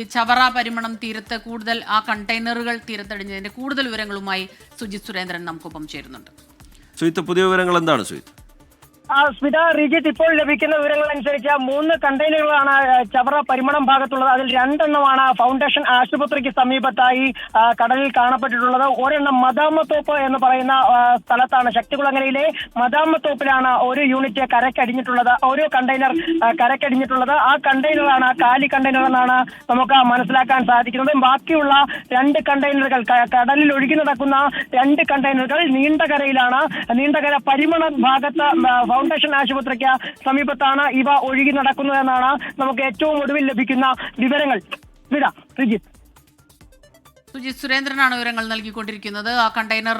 ഈ ചവറ പരിമണം തീരത്ത് കൂടുതൽ ആ കണ്ടെയ്നറുകൾ തീരത്തടിഞ്ഞതിന്റെ കൂടുതൽ വിവരങ്ങളുമായി സുജിത് സുരേന്ദ്രൻ നമുക്കൊപ്പം ചേരുന്നുണ്ട്. സുജിത്ത് പുതിയ വിവരങ്ങൾ എന്താണ് സുഹിത്ത് ആ, സ്മിത റിജിത്ത് ഇപ്പോൾ ലഭിക്കുന്ന വിവരങ്ങൾ അനുസരിച്ച് മൂന്ന് കണ്ടെയ്നറുകളാണ് ചവറ പരിമണം ഭാഗത്തുള്ളത്. അതിൽ രണ്ടെണ്ണമാണ് ഫൗണ്ടേഷൻ ആശുപത്രിക്ക് സമീപത്തായി കടലിൽ കാണപ്പെട്ടിട്ടുള്ളത്. ഒരെണ്ണം മദാമത്തോപ്പ് എന്ന് പറയുന്ന സ്ഥലത്താണ് ശക്തികുളങ്ങരയിലെ മദാമത്തോപ്പിലാണ് ഒരു യൂണിറ്റ് കരക്കടിഞ്ഞിട്ടുള്ളത്. ഓരോ കണ്ടെയ്നർ കരക്കടിഞ്ഞിട്ടുള്ളത്. ആ കണ്ടെയ്നറാണ് കാലി കണ്ടെയ്നർ എന്നാണ് നമുക്ക് മനസ്സിലാക്കാൻ സാധിക്കുന്നത്. ബാക്കിയുള്ള രണ്ട് കണ്ടെയ്നറുകൾ കടലിൽ ഒഴുകി നടക്കുന്ന രണ്ട് കണ്ടെയ്നറുകൾ നീണ്ടകരയിലാണ്. നീണ്ടകര പരിമണ ഭാഗത്ത് ഫൗണ്ടേഷൻ ആശുപത്രിക്ക് സമീപത്താണ് ഇവ ഒഴുകി നടക്കുന്നതെന്നാണ് നമുക്ക് ഏറ്റവും ഒടുവിൽ ലഭിക്കുന്ന വിവരങ്ങൾ. വിട റിജിത്ത് സുജിത് സുരേന്ദ്രനാണ് വിവരങ്ങൾ നൽകിക്കൊണ്ടിരിക്കുന്നത്. ആ കണ്ടെയ്നർ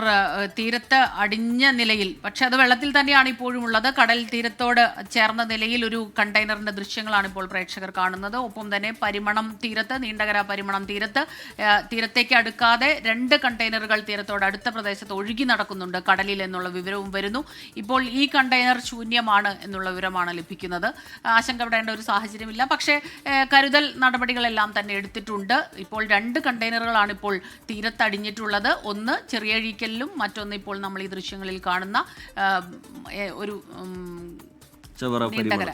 തീരത്ത് അടിഞ്ഞ നിലയിൽ പക്ഷെ അത് വെള്ളത്തിൽ തന്നെയാണ് ഇപ്പോഴും ഉള്ളത്. കടൽ തീരത്തോട് ചേർന്ന നിലയിൽ ഒരു കണ്ടെയ്നറിന്റെ ദൃശ്യങ്ങളാണ് ഇപ്പോൾ പ്രേക്ഷകർ കാണുന്നത്. ഒപ്പം തന്നെ പരിമണം തീരത്ത് നീണ്ടകര പരിമണം തീരത്ത് തീരത്തേക്ക് അടുക്കാതെ രണ്ട് കണ്ടെയ്നറുകൾ തീരത്തോട് അടുത്ത പ്രദേശത്ത് ഒഴുകി നടക്കുന്നുണ്ട്. കടലിൽ എന്നുള്ള വിവരവും വരുന്നു. ഇപ്പോൾ ഈ കണ്ടെയ്നർ ശൂന്യമാണ് എന്നുള്ള വിവരമാണ് ലഭിക്കുന്നത്. ആശങ്കപ്പെടേണ്ട ഒരു സാഹചര്യമില്ല. പക്ഷേ കരുതൽ നടപടികളെല്ലാം തന്നെ എടുത്തിട്ടുണ്ട്. ഇപ്പോൾ രണ്ട് കണ്ടെയ്നറുകളാണ് ഇപ്പോൾ തീരത്തടിഞ്ഞിട്ടുള്ളത്. ഒന്ന് ചെറിയഴീക്കലിലും മറ്റൊന്ന് ഇപ്പോൾ നമ്മൾ ഈ ദൃശ്യങ്ങളിൽ കാണുന്ന ഒരു നീണ്ടകര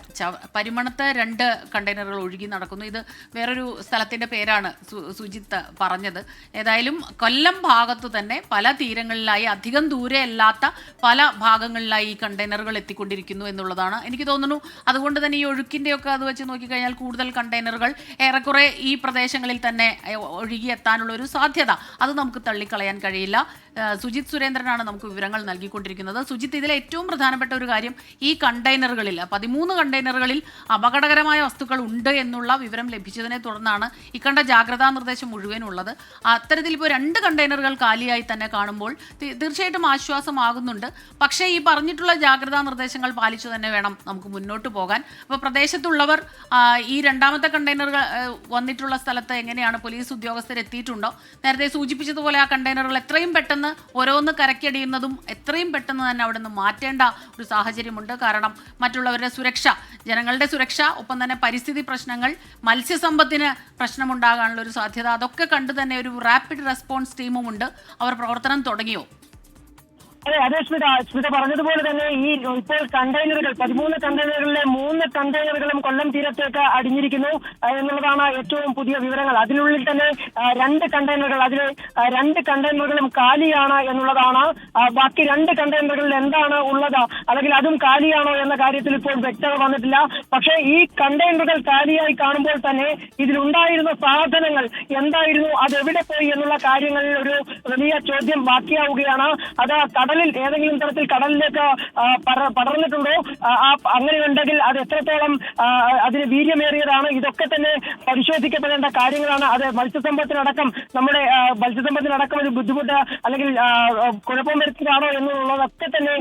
പരിമണത്ത് രണ്ട് കണ്ടെയ്നറുകൾ ഒഴുകി നടക്കുന്നു. ഇത് വേറൊരു സ്ഥലത്തിന്റെ പേരാണ് സുജിത്ത് പറഞ്ഞത്. ഏതായാലും കൊല്ലം ഭാഗത്ത് തന്നെ പല തീരങ്ങളിലായി അധികം ദൂരെ അല്ലാത്ത പല ഭാഗങ്ങളിലായി ഈ കണ്ടെയ്നറുകൾ എത്തിക്കൊണ്ടിരിക്കുന്നു എന്നുള്ളതാണ് എനിക്ക് തോന്നുന്നു. അതുകൊണ്ട് തന്നെ ഈ ഒഴുക്കിന്റെ ഒക്കെ അത് വെച്ച് നോക്കിക്കഴിഞ്ഞാൽ കൂടുതൽ കണ്ടെയ്നറുകൾ ഏറെക്കുറെ ഈ പ്രദേശങ്ങളിൽ തന്നെ ഒഴുകി എത്താനുള്ള ഒരു സാധ്യത. അത് നമുക്ക് തള്ളിക്കളയാൻ കഴിയില്ല. സുജിത് സുരേന്ദ്രനാണ് നമുക്ക് വിവരങ്ങൾ നൽകിക്കൊണ്ടിരിക്കുന്നത്. സുജിത് ഇതിലെ ഏറ്റവും പ്രധാനപ്പെട്ട ഒരു കാര്യം ഈ കണ്ടെയ്നറുകളിൽ പതിമൂന്ന് കണ്ടെയ്നറുകളിൽ അപകടകരമായ വസ്തുക്കൾ ഉണ്ട് എന്നുള്ള വിവരം ലഭിച്ചതിനെ തുടർന്നാണ് ഇക്കണ്ട ജാഗ്രതാ നിർദ്ദേശം മുഴുവൻ ഉള്ളത് അത്തരത്തിൽ ഇപ്പോൾ രണ്ട് കണ്ടെയ്നറുകൾ കാലിയായി തന്നെ കാണുമ്പോൾ തീർച്ചയായിട്ടും ആശ്വാസമാകുന്നുണ്ട്. പക്ഷേ ഈ പറഞ്ഞിട്ടുള്ള ജാഗ്രതാ നിർദ്ദേശങ്ങൾ പാലിച്ചു തന്നെ വേണം നമുക്ക് മുന്നോട്ട് പോകാൻ. അപ്പോൾ പ്രദേശത്തുള്ളവർ ഈ രണ്ടാമത്തെ കണ്ടെയ്നറുകൾ വന്നിട്ടുള്ള സ്ഥലത്ത് എങ്ങനെയാണ് പോലീസ് ഉദ്യോഗസ്ഥർ എത്തിയിട്ടുണ്ടോ നേരത്തെ സൂചിപ്പിച്ചതുപോലെ ആ കണ്ടെയ്നറുകൾ എത്രയും പെട്ടെന്ന് ഓരോന്ന് കരക്കടിയുന്നതും എത്രയും പെട്ടെന്ന് തന്നെ അവിടെ നിന്ന് മാറ്റേണ്ട ഒരു സാഹചര്യമുണ്ട്. കാരണം മറ്റുള്ളവരുടെ സുരക്ഷ ജനങ്ങളുടെ സുരക്ഷ ഒപ്പം തന്നെ പരിസ്ഥിതി പ്രശ്നങ്ങൾ മത്സ്യസമ്പത്തിന് പ്രശ്നമുണ്ടാകാനുള്ള ഒരു സാധ്യത അതൊക്കെ കണ്ടു തന്നെ ഒരു റാപ്പിഡ് റെസ്പോൺസ് ടീമുമുണ്ട് അവർ പ്രവർത്തനം തുടങ്ങിയോ? അതെ അതെ സ്മിത. സ്മിത പറഞ്ഞതുപോലെ തന്നെ ഈ ഇപ്പോൾ കണ്ടെയ്നറുകൾ പതിമൂന്ന് കണ്ടെയ്നറുകളിലെ മൂന്ന് കണ്ടെയ്നറുകളും കൊല്ലം തീരത്തേക്ക് അടിഞ്ഞിരിക്കുന്നു എന്നുള്ളതാണ് ഏറ്റവും പുതിയ വിവരങ്ങൾ. അതിനുള്ളിൽ തന്നെ രണ്ട് കണ്ടെയ്നറുകൾ അതിൽ രണ്ട് കണ്ടെയ്നറുകളും കാലിയാണ് എന്നുള്ളതാണ് ബാക്കി രണ്ട് കണ്ടെയ്നറുകളിൽ എന്താണ് ഉള്ളത്? അല്ലെങ്കിൽ അതും കാലിയാണോ എന്ന കാര്യത്തിൽ ഇപ്പോൾ വ്യക്തത വന്നിട്ടില്ല. പക്ഷേ ഈ കണ്ടെയ്നറുകൾ കാലിയായി കാണുമ്പോൾ തന്നെ ഇതിലുണ്ടായിരുന്ന സാധനങ്ങൾ എന്തായിരുന്നു? അത് എവിടെ പോയി എന്നുള്ള കാര്യങ്ങളിൽ ഒരു വലിയ ചോദ്യം ബാക്കിയാവുകയാണ്. അത് കടലിൽ ഏതെങ്കിലും തരത്തിൽ കടലിലേക്ക് പടർന്നിട്ടുണ്ടോ? അങ്ങനെ ഉണ്ടെങ്കിൽ അത് എത്രത്തോളം അതിന് വീര്യമേറിയതാണ്? ഇതൊക്കെ തന്നെ പരിശോധിക്കപ്പെടേണ്ട കാര്യങ്ങളാണ്. അത് മത്സ്യസമ്പത്തിനടക്കം നമ്മുടെ മത്സ്യസമ്പത്തിനടക്കം ഒരു ബുദ്ധിമുട്ട് അല്ലെങ്കിൽ കുഴപ്പം വരുത്തിയതാണോ എന്നുള്ളതൊക്കെ തന്നെ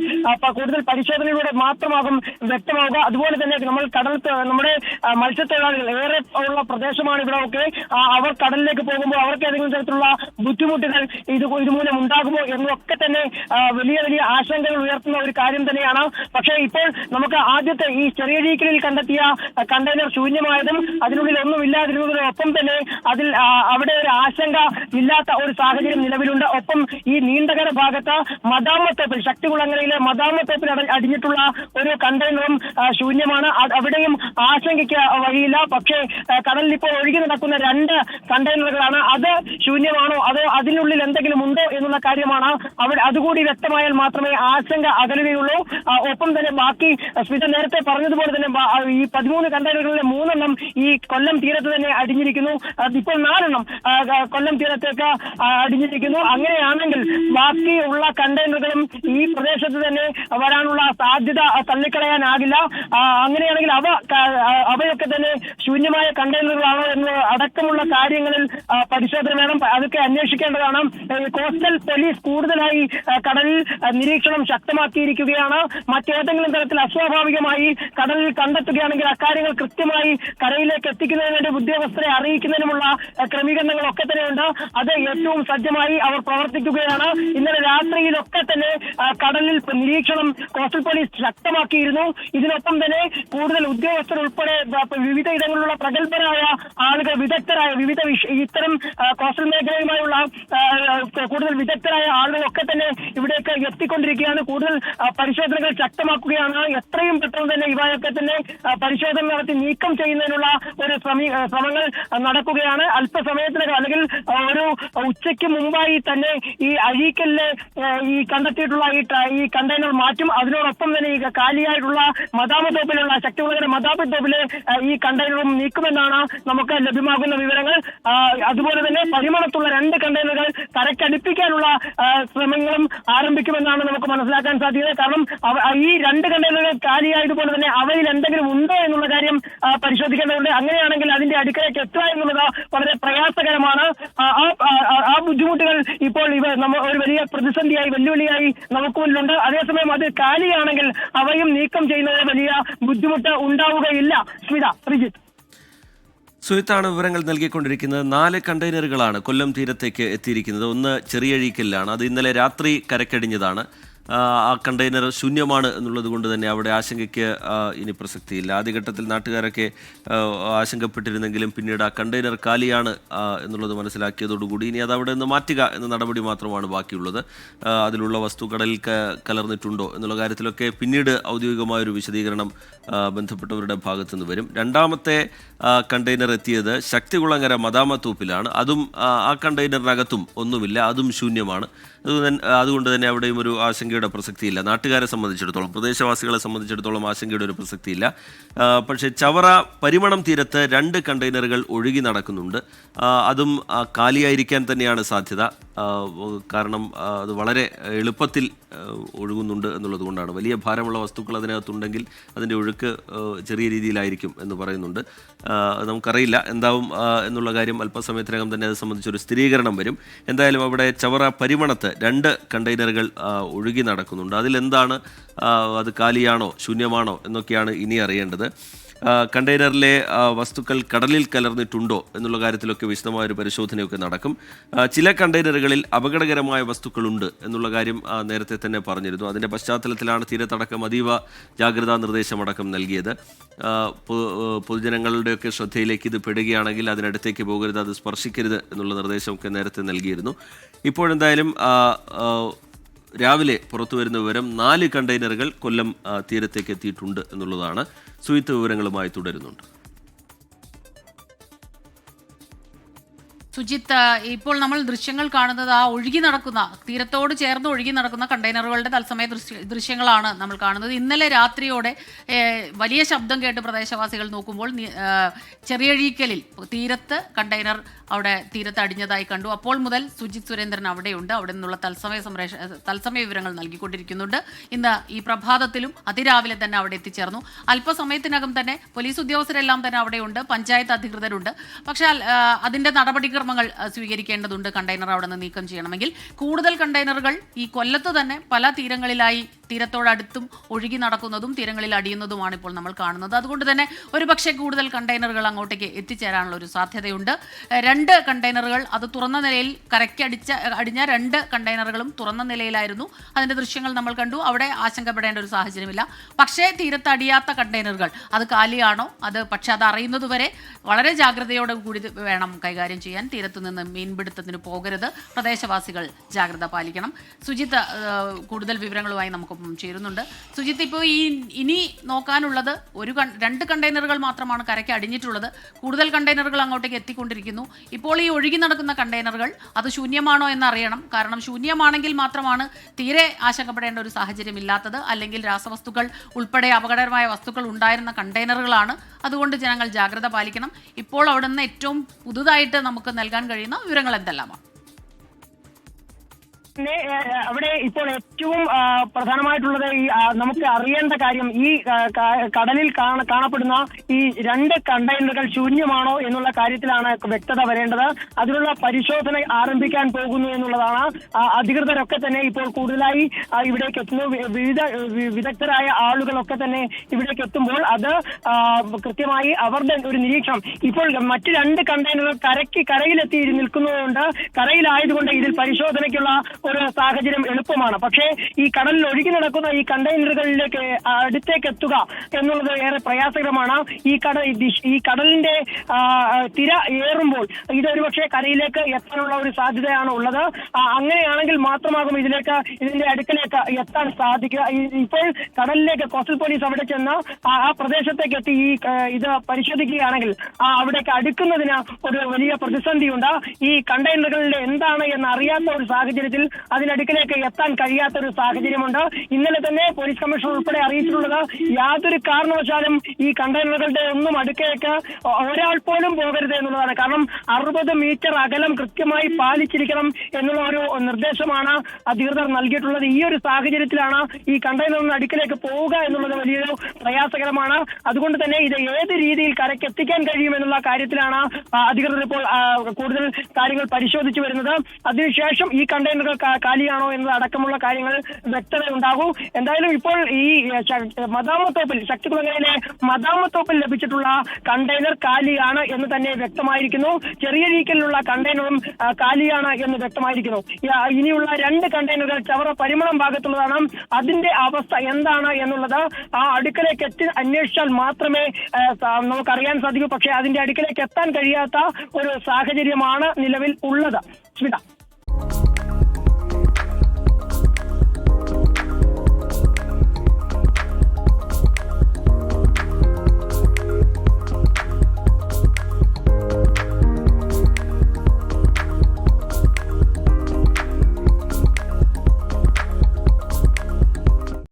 കൂടുതൽ പരിശോധനയിലൂടെ മാത്രമാകും വ്യക്തമാവുക. അതുപോലെ തന്നെ നമ്മൾ കടൽ നമ്മുടെ മത്സ്യത്തൊഴിലാളികൾ ഏറെ ഉള്ള പ്രദേശമാണ് ഇവിടെ ഒക്കെ അവർ കടലിലേക്ക് പോകുമ്പോൾ അവർക്ക് ഏതെങ്കിലും തരത്തിലുള്ള ബുദ്ധിമുട്ടുകൾ ഇത് ഇതുമൂലം ഉണ്ടാകുമോ എന്നൊക്കെ തന്നെ വലിയ വലിയ ആശങ്കകൾ ഉയർത്തുന്ന ഒരു കാര്യം തന്നെയാണ്. പക്ഷേ ഇപ്പോൾ നമുക്ക് ആദ്യത്തെ ഈ ചെറിയ രീതിയിൽ കണ്ടെത്തിയ കണ്ടെയ്നർ ശൂന്യമായതും അതിനുള്ളിൽ ഒന്നും ഇല്ലാതിരുന്നതിനൊപ്പം തന്നെ അതിൽ അവിടെ ഒരു ആശങ്ക ഇല്ലാത്ത ഒരു സാഹചര്യം നിലവിലുണ്ട്. ഒപ്പം ഈ നീണ്ടകര ഭാഗത്ത് മദാമത്തോപ്പിൽ ശക്തികുളങ്ങരയിലെ മദാമത്തോപ്പിൽ അട- അടിഞ്ഞിട്ടുള്ള ഒരു കണ്ടെയ്നറും ശൂന്യമാണ്. അവിടെയും ആശങ്കയ്ക്ക് വഴിയില്ല. പക്ഷേ കടലിൽ ഇപ്പോൾ ഒഴുകി നടക്കുന്ന രണ്ട് കണ്ടെയ്നറുകളാണ്. അത് ശൂന്യമാണോ? അതോ അതിനുള്ളിൽ എന്തെങ്കിലും ഉണ്ടോ എന്നുള്ള കാര്യമാണ് അവിടെ അതുകൂടി വ്യക്തമായാൽ മാത്രമേ ആശങ്ക അകലുകയുള്ളൂ ഒപ്പം തന്നെ ബാക്കി സ്മിത നേരത്തെ പറഞ്ഞതുപോലെ തന്നെ ഈ പതിമൂന്ന് കണ്ടെയ്നറുകളിലെ മൂന്നെണ്ണം ഈ കൊല്ലം തീരത്ത് തന്നെ അടിഞ്ഞിരിക്കുന്നു. ഇപ്പോൾ നാലെണ്ണം കൊല്ലം തീരത്തേക്ക് അടിഞ്ഞിരിക്കുന്നു. അങ്ങനെയാണെങ്കിൽ ബാക്കിയുള്ള കണ്ടെയ്നറുകളും ഈ പ്രദേശത്ത് തന്നെ വരാനുള്ള സാധ്യത തള്ളിക്കളയാനാകില്ല. അങ്ങനെയാണെങ്കിൽ അവ അവയൊക്കെ തന്നെ ശൂന്യമായ കണ്ടെയ്നറുകളാണോ എന്ന് അടക്കമുള്ള കാര്യങ്ങളിൽ പരിശോധന വേണം. അതൊക്കെ അന്വേഷിക്കേണ്ടതാണ്. കോസ്റ്റൽ പോലീസ് കൂടുതലായി കടലിൽ നിരീക്ഷണം ശക്തമാക്കിയിരിക്കുകയാണ്. മറ്റേതെങ്കിലും തരത്തിൽ അസ്വാഭാവികമായി കടലിൽ കണ്ടെത്തുകയാണെങ്കിൽ അക്കാര്യങ്ങൾ കൃത്യമായി കരയിലേക്ക് എത്തിക്കുന്നതിന് വേണ്ടി ഉദ്യോഗസ്ഥരെ അറിയിക്കുന്നതിനുമുള്ള ക്രമീകരണങ്ങളൊക്കെ തന്നെയുണ്ട്. അത് ഏറ്റവും സജ്ജമായി അവർ പ്രവർത്തിക്കുകയാണ്. ഇന്നലെ രാത്രിയിലൊക്കെ തന്നെ കടലിൽ നിരീക്ഷണം കോസ്റ്റൽ പോലീസ് ശക്തമാക്കിയിരുന്നു. ഇതിനൊപ്പം തന്നെ കൂടുതൽ ഉദ്യോഗസ്ഥർ ഉൾപ്പെടെ വിവിധ ഇടങ്ങളിലുള്ള പ്രഗത്ഭരായ ആളുകൾ വിദഗ്ധരായ വിവിധ ഇത്തരം കോസ്റ്റൽ മേഖലയുമായുള്ള കൂടുതൽ വിദഗ്ധരായ ആളുകളൊക്കെ തന്നെ ഇവിടേക്ക് എത്തിക്കൊണ്ടിരിക്കുകയാണ് കൂടുതൽ പരിശോധനകൾ ശക്തമാക്കുകയാണ്. എത്രയും പെട്ടെന്ന് തന്നെ ഇവയൊക്കെ തന്നെ പരിശോധന നടത്തി നീക്കം ചെയ്യുന്നതിനുള്ള ഒരു ശ്രമി ശ്രമങ്ങൾ നടക്കുകയാണ്. അല്പസമയത്തിനകം അല്ലെങ്കിൽ ഒരു ഉച്ചയ്ക്ക് മുമ്പായി തന്നെ ഈ അഴീക്കലിലെ ഈ കണ്ടെത്തിയിട്ടുള്ള ഈ ഈ കണ്ടെയ്നർ മാറ്റും. അതിനോടൊപ്പം തന്നെ ഈ കാലിയായിട്ടുള്ള മദാമ തോപ്പിലുള്ള ശക്തികുളങ്ങര മദാമ തോപ്പിലെ ഈ കണ്ടെയ്നറും നീക്കുമെന്നാണ് നമുക്ക് ലഭ്യമാകുന്ന വിവരങ്ങൾ. അതുപോലെ തന്നെ പരിമളത്തുള്ള രണ്ട് കണ്ടെയ്നറുകൾ കരക്കടുപ്പിക്കാനുള്ള ശ്രമങ്ങളും ശ്രമങ്ങളും ആരംഭിക്കുമെന്നാണ് നമുക്ക് മനസ്സിലാക്കാൻ സാധിക്കുന്നത്. കാരണം ഈ രണ്ട് കണ്ടെയ്നറുകൾ കാലിയായതുപോലെ തന്നെ അവയിൽ എന്തെങ്കിലും ഉണ്ടോ എന്നുള്ള കാര്യം പരിശോധിക്കേണ്ടതുണ്ട്. അങ്ങനെയാണെങ്കിൽ അതിന്റെ അടുക്കളയ്ക്ക് എത്തുക എന്നുള്ളത് വളരെ പ്രയാസകരമാണ്. ആ, ബുദ്ധിമുട്ടുകൾ ഇപ്പോൾ ഇവ നമ്മ ഒരു വലിയ പ്രതിസന്ധിയായി വെല്ലുവിളിയായി നമുക്ക് മുന്നിലുണ്ട്. അതേസമയം അത് കാലിയാണെങ്കിൽ അവയും നീക്കം ചെയ്യുന്നതിന് വലിയ ബുദ്ധിമുട്ട് ഉണ്ടാവുകയില്ല. സ്മിത ശ്രീജിത്ത്. സുഹിത്താണ് വിവരങ്ങൾ നൽകിക്കൊണ്ടിരിക്കുന്നത്. നാല് കണ്ടെയ്നറുകളാണ് കൊല്ലം തീരത്തേക്ക് എത്തിയിരിക്കുന്നത്. ഒന്ന് ചെറിയഴീക്കലിലാണ്. അത് ഇന്നലെ രാത്രി കരക്കടിഞ്ഞതാണ്. ആ, കണ്ടെയ്നർ ശൂന്യമാണ് എന്നുള്ളത് കൊണ്ട് തന്നെ അവിടെ ആശങ്കയ്ക്ക് ഇനി പ്രസക്തിയില്ല. ആദ്യഘട്ടത്തിൽ നാട്ടുകാരൊക്കെ ആശങ്കപ്പെട്ടിരുന്നെങ്കിലും പിന്നീട് ആ കണ്ടെയ്നർ കാലിയാണ് എന്നുള്ളത് മനസ്സിലാക്കിയതോടുകൂടി ഇനി അത് അവിടെ നിന്ന് മാറ്റുക എന്ന നടപടി മാത്രമാണ് ബാക്കിയുള്ളത്. അതിലുള്ള വസ്തു കടലിൽ കലർന്നിട്ടുണ്ടോ എന്നുള്ള കാര്യത്തിലൊക്കെ പിന്നീട് ഔദ്യോഗികമായൊരു വിശദീകരണം ബന്ധപ്പെട്ടവരുടെ ഭാഗത്തു നിന്ന് വരും. രണ്ടാമത്തെ കണ്ടെയ്നർ എത്തിയത് ശക്തികുളങ്ങര മദാമത്തൂപ്പിലാണ്. അതും ആ, കണ്ടെയ്നറിനകത്തും ഒന്നുമില്ല അതും ശൂന്യമാണ്. അതുകൊണ്ട് തന്നെ അവിടെയും ഒരു ആശങ്കയുടെ പ്രസക്തിയില്ല. നാട്ടുകാരെ സംബന്ധിച്ചിടത്തോളം പ്രദേശവാസികളെ സംബന്ധിച്ചിടത്തോളം ആശങ്കയുടെ ഒരു പ്രസക്തിയില്ല. പക്ഷേ ചവറ പരിമണം തീരത്ത് രണ്ട് കണ്ടെയ്നറുകൾ ഒഴുകി നടക്കുന്നുണ്ട്. അതും കാലിയായിരിക്കാൻ തന്നെയാണ് സാധ്യത. കാരണം അത് വളരെ എളുപ്പത്തിൽ ഒഴുകുന്നുണ്ട് എന്നുള്ളത് കൊണ്ടാണ് വലിയ ഭാരമുള്ള വസ്തുക്കൾ അതിനകത്തുണ്ടെങ്കിൽ അതിന്റെ ഒഴുക്ക് ചെറിയ രീതിയിലായിരിക്കും എന്ന് പറയുന്നുണ്ട്. നമുക്കറിയില്ല എന്താവും എന്നുള്ള കാര്യം അല്പസമയത്തിനകം തന്നെ അത് സംബന്ധിച്ചൊരു സ്ഥിരീകരണം വരും. എന്തായാലും അവിടെ ചവറ പരിമണത്ത് രണ്ട് കണ്ടെയ്നറുകൾ ഒഴുകി നടക്കുന്നുണ്ട്. അതിലെന്താണ് അത് കാലിയാണോ ശൂന്യമാണോ എന്നൊക്കെയാണ് ഇനി അറിയേണ്ടത്. കണ്ടെയ്നറിലെ വസ്തുക്കൾ കടലിൽ കലർന്നിട്ടുണ്ടോ എന്നുള്ള കാര്യത്തിലൊക്കെ വിശദമായ ഒരു പരിശോധനയൊക്കെ നടക്കും. ചില കണ്ടെയ്നറുകളിൽ അപകടകരമായ വസ്തുക്കളുണ്ട് എന്നുള്ള കാര്യം നേരത്തെ തന്നെ പറഞ്ഞിരുന്നു. അതിന്റെ പശ്ചാത്തലത്തിലാണ് തീരത്തടക്കം അതീവ ജാഗ്രതാ നിർദ്ദേശമടക്കം നൽകിയത്. പൊതുജനങ്ങളുടെയൊക്കെ ശ്രദ്ധയിലേക്ക് ഇത് പെടുകയാണെങ്കിൽ അതിനടുത്തേക്ക് പോകരുത് അത് സ്പർശിക്കരുത് എന്നുള്ള നിർദ്ദേശമൊക്കെ നേരത്തെ നൽകിയിരുന്നു. ഇപ്പോഴെന്തായാലും രാവിലെ പുറത്തു വരുന്ന വിവരം നാല് കണ്ടെയ്നറുകൾ കൊല്ലം തീരത്തേക്ക് എത്തിയിട്ടുണ്ട് എന്നുള്ളതാണ്. സുയിത്ത് വിവരങ്ങളുമായി തുടരുന്നുണ്ട്. സുജിത്ത് ഇപ്പോൾ നമ്മൾ ദൃശ്യങ്ങൾ കാണുന്നത് ആ ഒഴുകി നടക്കുന്ന തീരത്തോട് ചേർന്ന് ഒഴുകി നടക്കുന്ന കണ്ടെയ്നറുകളുടെ തത്സമയ ദൃശ്യ ദൃശ്യങ്ങളാണ് നമ്മൾ കാണുന്നത്. ഇന്നലെ രാത്രിയോടെ വലിയ ശബ്ദം കേട്ട് പ്രദേശവാസികൾ നോക്കുമ്പോൾ ചെറിയഴീക്കലിൽ തീരത്ത് കണ്ടെയ്നർ അവിടെ തീരത്ത് അടിഞ്ഞതായി കണ്ടു. അപ്പോൾ മുതൽ സുജിത് സുരേന്ദ്രൻ അവിടെയുണ്ട്. അവിടെ നിന്നുള്ള തത്സമയ സംരക്ഷണ തത്സമയ വിവരങ്ങൾ നൽകിക്കൊണ്ടിരിക്കുന്നുണ്ട്. ഇന്ന് ഈ പ്രഭാതത്തിലും അതിരാവിലെ തന്നെ അവിടെ എത്തിച്ചേർന്നു. അല്പസമയത്തിനകം തന്നെ പോലീസ് ഉദ്യോഗസ്ഥരെല്ലാം തന്നെ അവിടെയുണ്ട്. പഞ്ചായത്ത് അധികൃതരുണ്ട്. പക്ഷേ അതിന്റെ അതിന്റെ നടപടിക്രമങ്ങൾ സ്വീകരിക്കേണ്ടതുണ്ട് കണ്ടെയ്നർ അവിടെ നിന്ന് നീക്കം ചെയ്യണമെങ്കിൽ. കൂടുതൽ കണ്ടെയ്നറുകൾ ഈ കൊല്ലത്ത് തന്നെ പല തീരങ്ങളിലായി തീരത്തോടടുത്തും ഒഴുകി നടക്കുന്നതും തീരങ്ങളിൽ അടിയുന്നതുമാണ് ഇപ്പോൾ നമ്മൾ കാണുന്നത്. അതുകൊണ്ട് തന്നെ ഒരു പക്ഷേ കൂടുതൽ കണ്ടെയ്നറുകൾ അങ്ങോട്ടേക്ക് എത്തിച്ചേരാനുള്ള ഒരു സാധ്യതയുണ്ട്. രണ്ട് കണ്ടെയ്നറുകൾ അത് തുറന്ന നിലയിൽ കരയ്ക്കടിച്ച അടിഞ്ഞ രണ്ട് കണ്ടെയ്നറുകളും തുറന്ന നിലയിലായിരുന്നു. അതിന്റെ ദൃശ്യങ്ങൾ നമ്മൾ കണ്ടു. അവിടെ ആശങ്കപ്പെടേണ്ട ഒരു സാഹചര്യമില്ല. പക്ഷേ തീരത്തടിയാത്ത കണ്ടെയ്നറുകൾ അത് കാലിയാണോ? അത് പക്ഷെ അത് അറിയുന്നതുവരെ വളരെ ജാഗ്രതയോടെ കൂടി വേണം കൈകാര്യം ചെയ്യാൻ. തീരത്ത് നിന്ന് മീൻപിടുത്തത്തിന് പോകരുത്. പ്രദേശവാസികൾ ജാഗ്രത പാലിക്കണം. സുജിത്ത് കൂടുതൽ വിവരങ്ങളുമായി നമുക്കൊപ്പം ചേരുന്നുണ്ട്. സുജിത്ത് ഇപ്പോൾ ഈ ഇനി നോക്കാനുള്ളത് ഒരു രണ്ട് കണ്ടെയ്നറുകൾ മാത്രമാണ് കരയ്ക്ക് അടിഞ്ഞിട്ടുള്ളത്. കൂടുതൽ കണ്ടെയ്നറുകൾ അങ്ങോട്ടേക്ക് എത്തിക്കൊണ്ടിരിക്കുന്നു. ഇപ്പോൾ ഈ ഒഴുകി നടക്കുന്ന കണ്ടെയ്നറുകൾ അത് ശൂന്യമാണോ എന്നറിയണം. കാരണം ശൂന്യമാണെങ്കിൽ മാത്രമാണ് തീരെ ആശങ്കപ്പെടേണ്ട ഒരു സാഹചര്യം ഇല്ലാത്തത്. അല്ലെങ്കിൽ രാസവസ്തുക്കൾ ഉൾപ്പെടെ അപകടകരമായ വസ്തുക്കൾ ഉണ്ടായിരുന്ന കണ്ടെയ്നറുകളാണ്. അതുകൊണ്ട് ജനങ്ങൾ ജാഗ്രത പാലിക്കണം. ഇപ്പോൾ അവിടെ നിന്ന് ഏറ്റവും പുതുതായിട്ട് നമുക്ക് നൽകാൻ കഴിയുന്ന വിവരങ്ങൾ എന്തെല്ലാമാണ്? പിന്നെ അവിടെ ഇപ്പോൾ ഏറ്റവും പ്രധാനമായിട്ടുള്ളത് ഈ നമുക്ക് അറിയേണ്ട കാര്യം ഈ കടലിൽ കാണ- കാണപ്പെടുന്ന ഈ രണ്ട് കണ്ടെയ്നറുകൾ ശൂന്യമാണോ എന്നുള്ള കാര്യത്തിലാണ് വ്യക്തത വരേണ്ടത്. അതിനുള്ള പരിശോധന ആരംഭിക്കാൻ പോകുന്നു എന്നുള്ളതാണ്. അധികൃതരൊക്കെ തന്നെ ഇപ്പോൾ കൂടുതലായി ഇവിടേക്ക് എത്തുന്നു. വിവിധ വിദഗ്ധരായ ആളുകളൊക്കെ തന്നെ ഇവിടേക്ക് എത്തുമ്പോൾ അത് കൃത്യമായി അവരുടെ ഒരു നിരീക്ഷണം. ഇപ്പോൾ മറ്റ് രണ്ട് കണ്ടെയ്നറുകൾ കരയ്ക്ക് കരയിലെത്തി നിൽക്കുന്നതുകൊണ്ട് കരയിലായതുകൊണ്ട് ഇതിൽ പരിശോധനയ്ക്കുള്ള ഒരു സാഹചര്യം എളുപ്പമാണ്. പക്ഷേ ഈ കടലിൽ ഒഴുകി നടക്കുന്ന ഈ കണ്ടെയ്നറുകളിലേക്ക് അടുത്തേക്ക് എത്തുക എന്നുള്ളത് ഏറെ പ്രയാസകരമാണ്. ഈ കട ഈ കടലിന്റെ തിര ഏറുമ്പോൾ ഇതൊരു പക്ഷേ കരയിലേക്ക് എത്താനുള്ള ഒരു സാധ്യതയാണ് ഉള്ളത്. അങ്ങനെയാണെങ്കിൽ മാത്രമാകും ഇതിലേക്ക് ഇതിന്റെ അടുക്കലേക്ക് എത്താൻ സാധിക്കുക. ഇപ്പോൾ കടലിലേക്ക് കോസ്റ്റൽ പോലീസ് അവിടെ ചെന്ന് ആ പ്രദേശത്തേക്ക് എത്തി ഈ ഇത് പരിശോധിക്കുകയാണെങ്കിൽ അവിടേക്ക് അടുക്കുന്നതിന് ഒരു വലിയ പ്രതിസന്ധിയുണ്ട്. ഈ കണ്ടെയ്നറുകളിൽ എന്താണ് എന്ന് അറിയാത്ത ഒരു സാഹചര്യത്തിൽ അതിനടുക്കിലേക്ക് എത്താൻ കഴിയാത്ത ഒരു സാഹചര്യമുണ്ട്. ഇന്നലെ തന്നെ പോലീസ് കമ്മീഷണർ ഉൾപ്പെടെ അറിയിച്ചിട്ടുള്ളത് യാതൊരു കാരണവശാലും ഈ കണ്ടെയ്നറുകളുടെ ഒന്നും അടുക്കേക്ക് ഒരാൾ പോലും പോകരുത് എന്നുള്ളതാണ്. കാരണം അറുപത് മീറ്റർ അകലം കൃത്യമായി പാലിച്ചിരിക്കണം എന്നുള്ള ഒരു നിർദ്ദേശമാണ് അധികൃതർ നൽകിയിട്ടുള്ളത്. ഈ ഒരു സാഹചര്യത്തിലാണ് ഈ കണ്ടെയ്നറിന് അടുക്കിലേക്ക് പോവുക എന്നുള്ളത് വലിയൊരു പ്രയാസകരമാണ്. അതുകൊണ്ട് തന്നെ ഇത് ഏത് രീതിയിൽ കരയ്ക്ക് എത്തിക്കാൻ കഴിയുമെന്നുള്ള കാര്യത്തിലാണ് അധികൃതർ ഇപ്പോൾ കൂടുതൽ കാര്യങ്ങൾ പരിശോധിച്ചു വരുന്നത്. അതിനുശേഷം ഈ കണ്ടെയ്നറുകൾ കാലിയാണോ എന്നത് അടക്കമുള്ള കാര്യങ്ങൾ വ്യക്തത ഉണ്ടാകും. എന്തായാലും ഇപ്പോൾ ഈ മദാമത്തോപ്പിൽ ശക്തികുളങ്ങരയിലെ മദാമത്തോപ്പിൽ ലഭിച്ചിട്ടുള്ള കണ്ടെയ്നർ കാലിയാണ് എന്ന് തന്നെ വ്യക്തമായിരിക്കുന്നു. ചെറിയ രീതിയിലുള്ള കണ്ടെയ്നറും കാലിയാണ് എന്ന് വ്യക്തമായിരിക്കുന്നു. ഇനിയുള്ള രണ്ട് കണ്ടെയ്നറുകൾ ചവറ പരിമളം ഭാഗത്തുള്ളതാണ്. അതിന്റെ അവസ്ഥ എന്താണ് എന്നുള്ളത് ആ അടുക്കലേക്ക് എത്തി അന്വേഷിച്ചാൽ മാത്രമേ നമുക്കറിയാൻ സാധിക്കൂ. പക്ഷേ അതിന്റെ അടുക്കലേക്ക് എത്താൻ കഴിയാത്ത ഒരു സാഹചര്യമാണ് നിലവിൽ ഉള്ളത്. സ്മിത